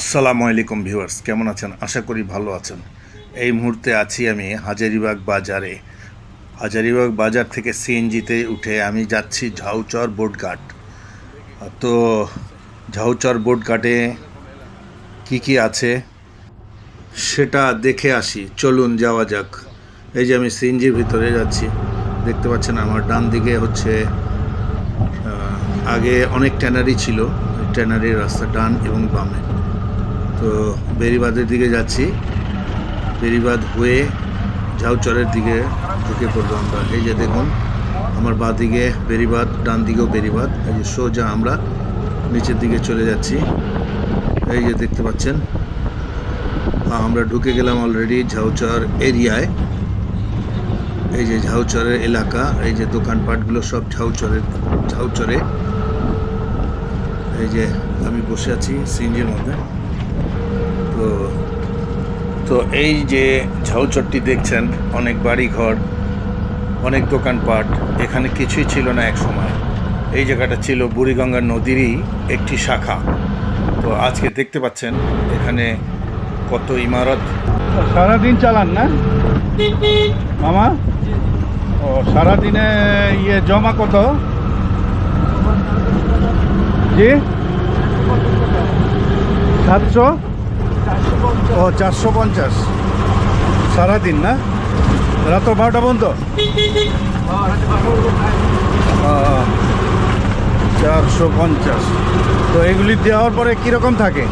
আসসালামু আলাইকুম ভিউয়ার্স, কেমন আছেন? আশা করি ভালো আছেন। এই মুহূর্তে আছি আমি হাজারিবাগ বাজারে। হাজারিবাগ বাজার থেকে সিএনজিতে উঠে আমি যাচ্ছি ঝাউচর বোটঘাট। তো ঝাউচর বোটঘাটে কি কি আছে সেটা দেখে আসি। চলুন যাওয়া যাক। এই যে আমি সিএনজির ভিতরে যাচ্ছি। দেখতে পাচ্ছেন আমার ডান দিকে হচ্ছে আগে অনেক ট্যানারি ছিল। ট্যানারির রাস্তা ডান এবং বামে। তো বেরিবাদের দিকে যাচ্ছি। বেরিবাদ হয়ে ঝাউচরের দিকে ঢুকে পড়ব আমরা। এই যে দেখুন, আমার বাঁ দিকে বেরিবাদ ডান দিকেও বেরিবাদ এই যে সোজা আমরা নিচের দিকে চলে যাচ্ছি। এই যে দেখতে পাচ্ছেন আমরা ঢুকে গেলাম অলরেডি ঝাউচর এরিয়ায়। এই যে ঝাউচরের এলাকা, এই যে দোকানপাটগুলো সব ঝাউচরের, ঝাউচরে। এই যে আমি বসে আছি সিঞ্জির মধ্যে। তো এই যে ঝাউচটটি দেখছেন, অনেক বাড়ি ঘর অনেক দোকানপাট, এখানে কিছুই ছিল না এক সময়। এই জায়গাটা ছিল বুড়িগঙ্গা নদীরই একটি শাখা। তো আজকে দেখতে পাচ্ছেন, এখানে কত ইমারত। সারাদিন চালান না? মামা? ও, সারাদিনে ইয়ে জমা কত? জি? সাতশো? ও চারশো পঞ্চাশ। সারাদিন না? রাত বারোটা পর্যন্ত? চারশো পঞ্চাশ। তো এগুলি দেওয়ার পরে কীরকম থাকে?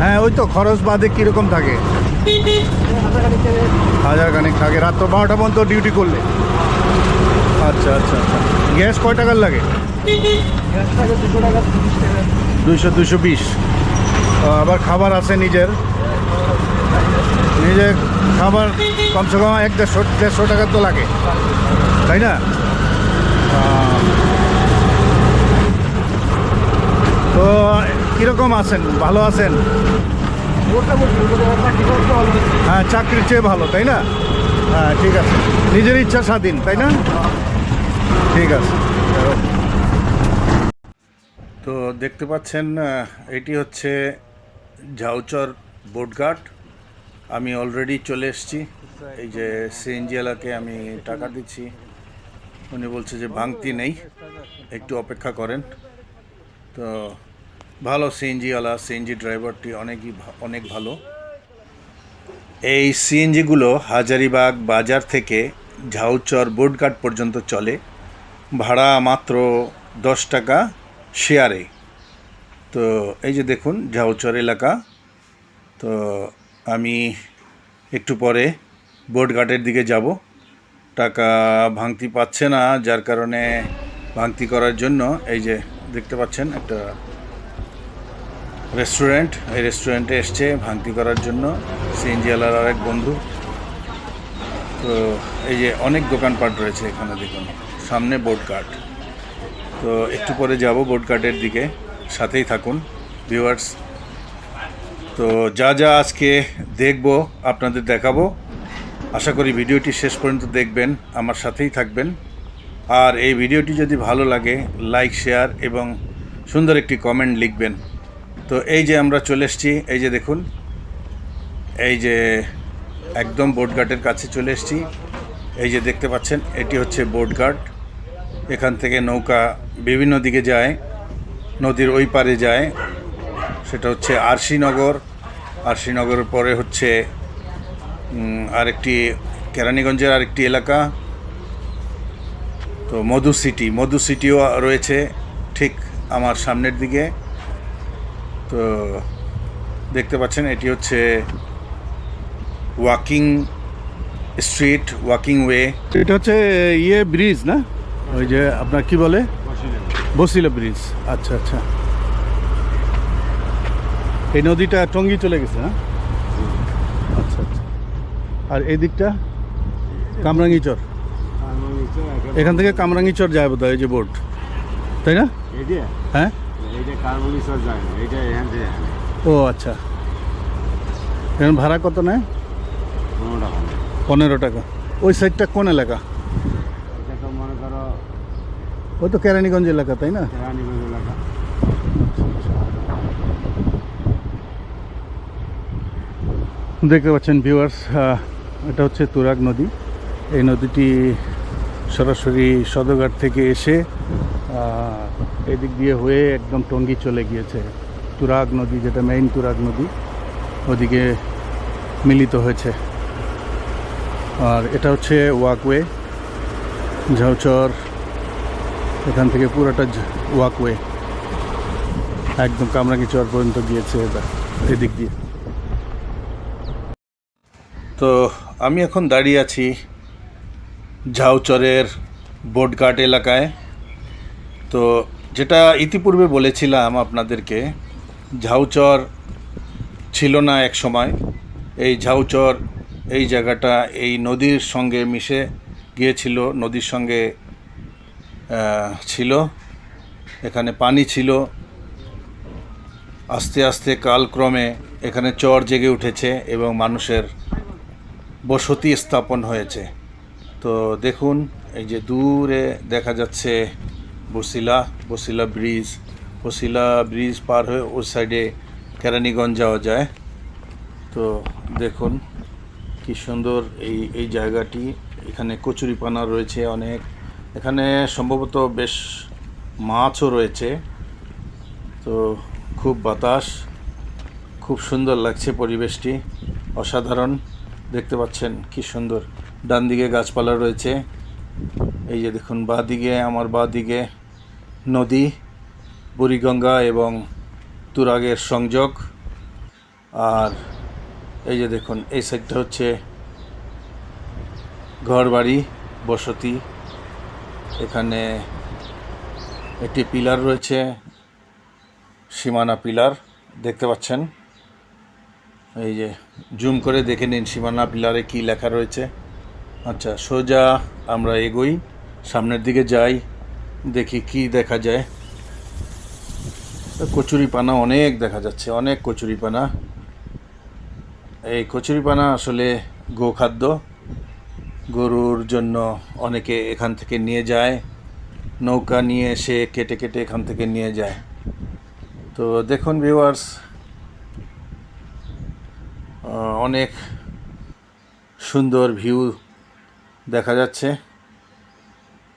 হ্যাঁ ওই তো খরচ বাদে কীরকম থাকে? হাজার খানিক থাকে। রাত তো বারোটা পর্যন্ত ডিউটি করলে? আচ্ছা আচ্ছা আচ্ছা। গ্যাস কয় টাকার লাগে? দুইশো দুশো বিশ। আবার খাবার আছে নিজের। নিজের খাবার কমসে কম এক দেড়শো দেড়শো টাকার তো লাগে। তাই না? তো কীরকম আছেন? ভালো আছেন? হ্যাঁ চাকরির চেয়ে ভালো, তাই না? হ্যাঁ ঠিক আছে। নিজের ইচ্ছা স্বাধীন, তাই না? ঠিক আছে। তো দেখতে পাচ্ছেন এটি হচ্ছে ঝাউচর বোটঘাট। আমি অলরেডি চলে এসেছি। এই যে সিএনজি এলাকে আমি টাকা দিচ্ছি। উনি বলছে যে ভাঙতি নেই, একটু অপেক্ষা করেন। তো ভালো সিএনজিওয়ালা, সিএনজি ড্রাইভারটি অনেকই অনেক ভালো। এই সিএনজিগুলো হাজারিবাগ বাজার থেকে ঝাউচর বোটঘাট পর্যন্ত চলে। ভাড়া মাত্র দশ টাকা। শেয়ারে। তো এই যে দেখুন, ঝাউচর এলাকা। তো আমি একটু পরে বোটঘাটের দিকে যাব। টাকা ভাঙতি পাচ্ছে না, যার কারণে ভাঙতি করার জন্য এই যে দেখতে পাচ্ছেন একটা রেস্টুরেন্ট। এই রেস্টুরেন্টে এসছে ভাঙতি করার জন্য। সিএনজিওয়ালার আরেক বন্ধু। তো এই যে অনেক দোকানপাট রয়েছে এখানে দেখুন, সামনে বোর্ড বোটঘাট তো একটু পরে যাব বোটঘাটের দিকে। সাথেই থাকুন ভিউয়ার্স তো যা যা আজকে দেখব, আপনাদের দেখাবো। আশা করি ভিডিওটি শেষ পর্যন্ত দেখবেন, আমার সাথেই থাকবেন। আর এই ভিডিওটি যদি ভালো লাগে লাইক শেয়ার এবং সুন্দর একটি কমেন্ট লিখবেন। তো এই যে আমরা চলে এসেছি, এই যে দেখুন, এই যে একদম বোটঘাটের কাছে চলে এসেছি। এই যে দেখতে পাচ্ছেন, এটি হচ্ছে বোটঘাট এখান থেকে নৌকা বিভিন্ন দিকে যায়, নদীর ওই পারে যায়। সেটা হচ্ছে আরশিনগর। আরশিনগরের পরে হচ্ছে আরেকটি কেরানীগঞ্জের আরেকটি এলাকা। তো মধু সিটি, মধু সিটিও রয়েছে ঠিক আমার সামনের দিকে। তো দেখতে পাচ্ছেন, এটি হচ্ছে ওয়াকিং স্ট্রিট, ওয়াকিং ওয়ে। এটা হচ্ছে ইয়ে ব্রিজ না? ওই যে আপনার কি বলে? বসিলা ব্রিজ। আচ্ছা আচ্ছা। এই নদীটা টঙ্গি চলে গেছে না আচ্ছা আচ্ছা। আর এই দিকটা কামরাঙ্গিচর। এখান থেকে কামরাঙ্গিচর যায় বোধ হয় এই যে বোট। তাই না? হ্যাঁ? ও আচ্ছা। এখানে ভাড়া কত নেয়। পনেরো টাকা। ওই সাইডটা কোন এলাকা? এটা তো ওই তো কেরানীগঞ্জ এলাকা তাই না? রানীগঞ্জ এলাকা। দেখতে পাচ্ছেন ভিউয়ার্স এটা হচ্ছে তুরাগ নদী। এই নদীটি সরাসরি সদরঘাট থেকে এসে এদিক দিয়ে হয়ে একদম টঙ্গি চলে গিয়েছে। তুরাগ নদী যেটা মেইন তুরাগ নদী ওদিকে মিলিত হয়েছে। আর এটা হচ্ছে ওয়াকওয়ে ঝাউচর এখান থেকে পুরোটা ওয়াকওয়ে একদম কামরাঙ্গি চর পর্যন্ত গিয়েছে এটা, এদিক দিয়ে। তো আমি এখন দাঁড়িয়ে আছি ঝাউচরের বোটঘাট এলাকায়। তো যেটা ইতিপূর্বে বলেছিলাম আপনাদেরকে, ঝাউচর ছিল না এক সময়। এই ঝাউচর এই জায়গাটা এই নদীর সঙ্গে মিশে গিয়েছিল, নদীর সঙ্গে ছিল। এখানে পানি ছিল। আস্তে আস্তে কালক্রমে এখানে চর জেগে উঠেছে এবং মানুষের বসতি স্থাপন হয়েছে। তো দেখুন, এই যে দূরে দেখা যাচ্ছে বসিলা বসিলা ব্রিজ। বসিলা ব্রিজ পার হয়ে ওই সাইডে কেরানীগঞ্জ যাওয়া যায়। তো দেখুন, কি সুন্দর এই এই জায়গাটি। এখানে কচুরিপানা রয়েছে অনেক। এখানে সম্ভবত বেশ মাছও রয়েছে। তো খুব বাতাস, খুব সুন্দর লাগছে পরিবেশটি। অসাধারণ। দেখতে পাচ্ছেন কি সুন্দর। ডান দিকে গাছপালা রয়েছে। এই যে দেখুন বাঁ দিকে আমার বাঁ দিকে নদী, বুড়িগঙ্গা এবং তুরাগের সংযোগ। আর এই যে দেখুন, এই সাইডটা হচ্ছে ঘরবাড়ি, বসতি। এখানে একটি পিলার রয়েছে, সীমানা পিলার, দেখতে পাচ্ছেন? এই যে, জুম করে দেখে নিন সীমানা পিলারে কি লেখা রয়েছে। আচ্ছা সোজা আমরা এগোই, সামনের দিকে যাই, দেখি কি দেখা যায়। কচুরিপানা অনেক দেখা যাচ্ছে, অনেক কচুরিপানা। এই কচুরিপানা আসলে গোখাদ্য। গরুর জন্য অনেকে এখান থেকে নিয়ে যায়, নৌকা নিয়ে এসে কেটে কেটে এখান থেকে নিয়ে যায়। তো দেখুন ভিউয়ার্স অনেক সুন্দর ভিউ দেখা যাচ্ছে।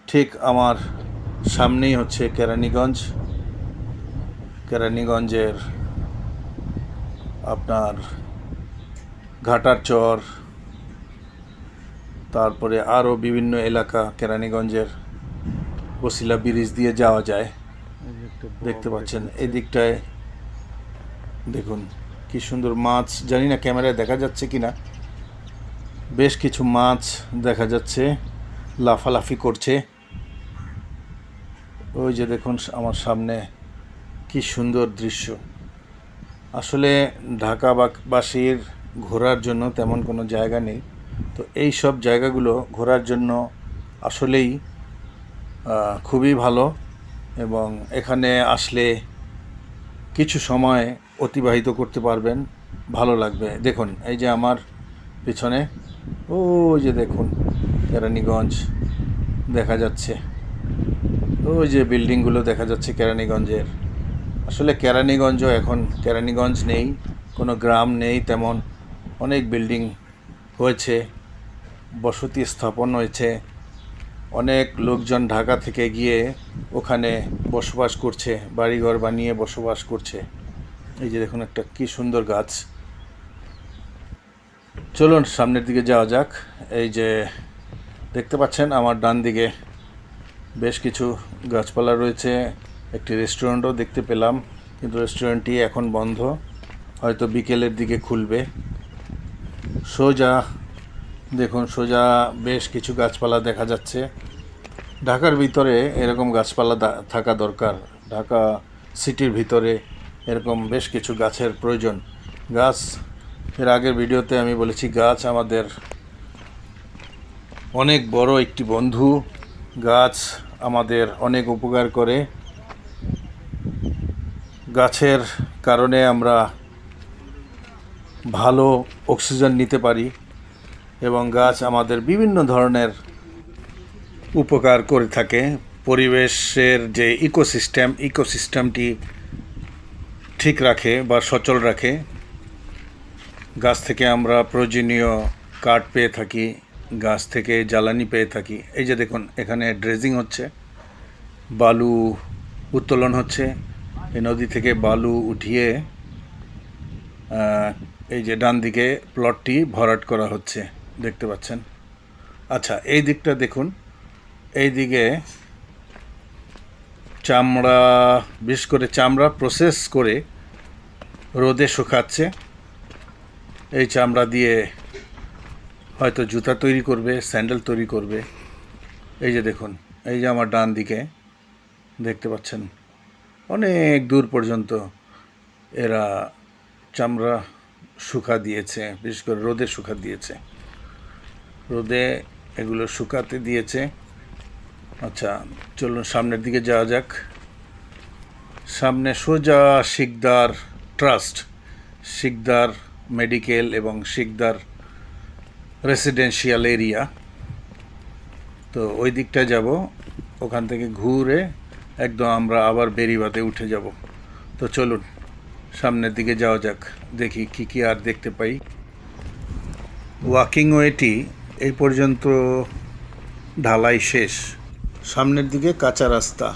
ঠিক আমার সামনেই হচ্ছে কেরানীগঞ্জ। কেরানীগঞ্জের আপনার ঘাটার চর তারপরে আরও বিভিন্ন এলাকা কেরানীগঞ্জের বসিলা ব্রিজ দিয়ে যাওয়া যায়। দেখতে পাচ্ছেন এই দিকটায় দেখুন, কি সুন্দর মাছ। জানি না ক্যামেরায় দেখা যাচ্ছে কি না বেশ কিছু মাছ দেখা যাচ্ছে, লাফালাফি করছে। ওই যে দেখুন, আমার সামনে কি সুন্দর দৃশ্য। আসলে ঢাকাবাসীর ঘোরার জন্য তেমন কোনো জায়গা নেই। তো এই সব জায়গাগুলো ঘোরার জন্য আসলেই খুবই ভালো এবং এখানে আসলে কিছু সময় অতিবাহিত করতে পারবেন, ভালো লাগবে। দেখুন, এই যে আমার পিছনে ও যে দেখুন, কেরানীগঞ্জ দেখা যাচ্ছে। ওই যে বিল্ডিংগুলো দেখা যাচ্ছে কেরানীগঞ্জের। আসলে কেরানীগঞ্জও এখন, কেরানীগঞ্জ নেই, কোনো গ্রাম নেই তেমন, অনেক বিল্ডিং হয়েছে, বসতি স্থাপন হয়েছে। অনেক লোকজন ঢাকা থেকে গিয়ে ওখানে বসবাস করছে, বাড়িঘর বানিয়ে বসবাস করছে। এই যে দেখুন একটা কি সুন্দর গাছ। চলুন সামনের দিকে যাওয়া যাক। এই যে দেখতে পাচ্ছেন আমার ডান দিকে বেশ কিছু গাছপালা রয়েছে। একটি রেস্টুরেন্টও দেখতে পেলাম, কিন্তু রেস্টুরেন্টটি এখন বন্ধ। হয়তো বিকেলের দিকে খুলবে। সোজা, দেখুন, সোজা বেশ কিছু গাছপালা দেখা যাচ্ছে। ঢাকার ভিতরে এরকম গাছপালা থাকা দরকার। ঢাকা সিটির ভিতরে এরকম বেশ কিছু গাছের প্রয়োজন। গাছ, এর আগের ভিডিওতে আমি বলেছি, গাছ আমাদের অনেক বড় একটি বন্ধু। গাছ আমাদের অনেক উপকার করে। গাছের কারণে আমরা ভালো অক্সিজেন নিতে পারি এবং গাছ আমাদের বিভিন্ন ধরনের উপকার করে থাকে। পরিবেশের যে ইকোসিস্টেম, ইকোসিস্টেমটি ঠিক রাখে বা সচল রাখে। গাছ থেকে আমরা প্রয়োজনীয় কাঠ পেয়ে থাকি, গাছ থেকে জ্বালানি পেয়ে থাকি। এই যে দেখুন, এখানে ড্রেজিং হচ্ছে, বালু উত্তোলন হচ্ছে। এই নদী থেকে বালু উঠিয়ে এই যে ডান দিকে প্লটটি ভরাট করা হচ্ছে, দেখতে পাচ্ছেন। আচ্ছা এই দিকটা দেখুন। এই দিকে চামড়া, বিশেষ করে চামড়া প্রসেস করে রোদে শুকাচ্ছে। এই চামড়া দিয়ে হয়তো জুতা তৈরি করবে, স্যান্ডেল তৈরি করবে। এই যে দেখুন, এই যে আমার ডান দিকে, দেখতে পাচ্ছেন। অনেক দূর পর্যন্ত এরা চামড়া শুকা দিয়েছে, বিশেষ করে রোদে শুকা দিয়েছে। রোদে এগুলো শুকাতে দিয়েছে। আচ্ছা চলুন সামনের দিকে যাওয়া যাক। সামনে সোজা শিকদার ট্রাস্ট, শিকদার মেডিকেল এবং শিকদার রেসিডেন্সিয়াল এরিয়া। তো ওই দিকটা যাব, ওখান থেকে ঘুরে একদম আমরা আবার বেরিবাতে উঠে যাব। তো চলুন। সামনের দিকে যাওয়া যাক, দেখি কি কি আর দেখতে পাই। ওয়াকিং ওয়েটি এই পর্যন্ত ঢালাই শেষ। সামনের দিকে কাঁচা রাস্তা।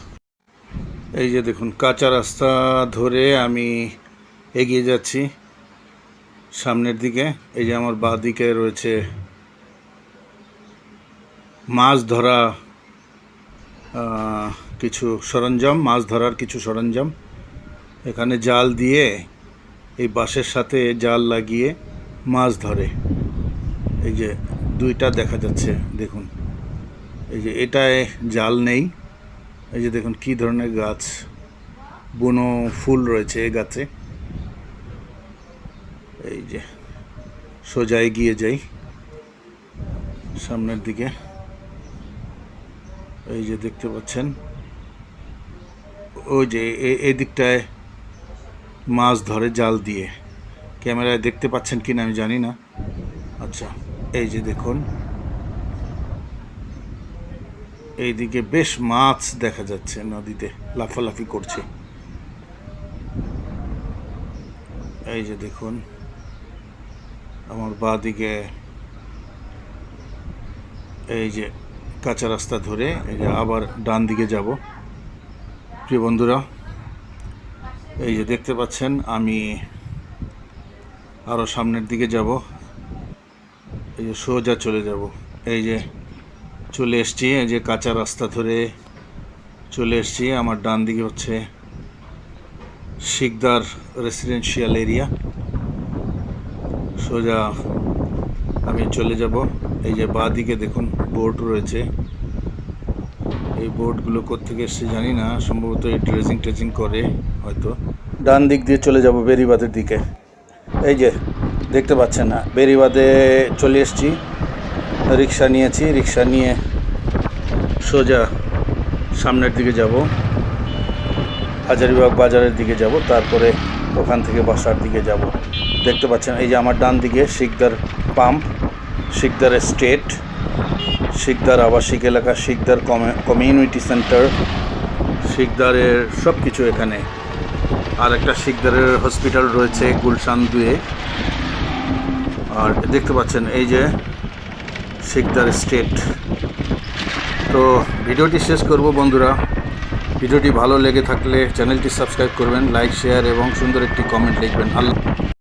এই যে দেখুন, কাঁচা রাস্তা ধরে আমি এগিয়ে যাচ্ছি। সামনের দিকে, এই যে আমার বাঁ দিকে রয়েছে মাছ ধরা কিছু সরঞ্জাম, মাছ ধরার কিছু সরঞ্জাম। এখানে জাল দিয়ে এই বাঁশের সাথে জাল লাগিয়ে মাছ ধরে। এই যে দুইটা দেখা যাচ্ছে, দেখুন। এই যে এটায় জাল নেই। এই যে দেখুন কি ধরনের গাছ। বুনো ফুল রয়েছে এই গাছে। এই যে সোজা এগিয়ে যাই সামনের দিকে। এই যে দেখতে পাচ্ছেন, ওই যে এই দিকটায় মাছ ধরে জাল দিয়ে। ক্যামেরায় দেখতে পাচ্ছেন কিনা আমি জানি না। আচ্ছা এই যে দেখুন। এইদিকে বেশ মাছ দেখা যাচ্ছে নদীতে, লাফালাফি করছে। এই যে দেখুন, আমার বাঁ দিকে এই যে কাঁচা রাস্তা ধরে, এই যে আবার ডান দিকে যাব। প্রিয় বন্ধুরা এই যে দেখতে পাচ্ছেন, আমি আরও সামনের দিকে যাব। এই যে সোজা চলে যাব। এই যে চলে এসছি, এই যে কাঁচা রাস্তা ধরে চলে এসছি। আমার ডান দিকে হচ্ছে শিকদার রেসিডেন্সিয়াল এরিয়া সোজা আমি চলে যাব। এই যে বাঁ দিকে দেখুন বোর্ড রয়েছে। এই বোর্ডগুলো কোথেকে এসছে জানি না, সম্ভবত এই ড্রেজিং ট্রেজিং করে। হয়তো। ডান দিক দিয়ে চলে যাব বেরিবাদের দিকে। এই যে, দেখতে পাচ্ছেন না বেরিবাদে চলে এসছি। রিক্সা নিয়েছি, রিক্সা নিয়ে সোজা সামনের দিকে যাব। হাজারিবাগ বাজারের দিকে যাব, তারপরে ওখান থেকে বাসার দিকে যাব। দেখতে পাচ্ছেন, এই যে আমার ডান দিকে শিকদার পাম্প, শিকদার স্টেট, শিকদার আবাসিক এলাকা, শিকদার কমিউনিটি সেন্টার, শিকদারের সব কিছু এখানে। আর একটা শিকদারের হসপিটাল রয়েছে গুলশান দুয়ে। আর দেখতে পাচ্ছেন এই যে শিকদার স্টেট। তো ভিডিওটি শেষ করব বন্ধুরা। ভিডিওটি ভালো লেগে থাকলে চ্যানেলটি সাবস্ক্রাইব করবেন, লাইক, শেয়ার এবং সুন্দর একটি কমেন্ট লিখবেন। আল্লাহ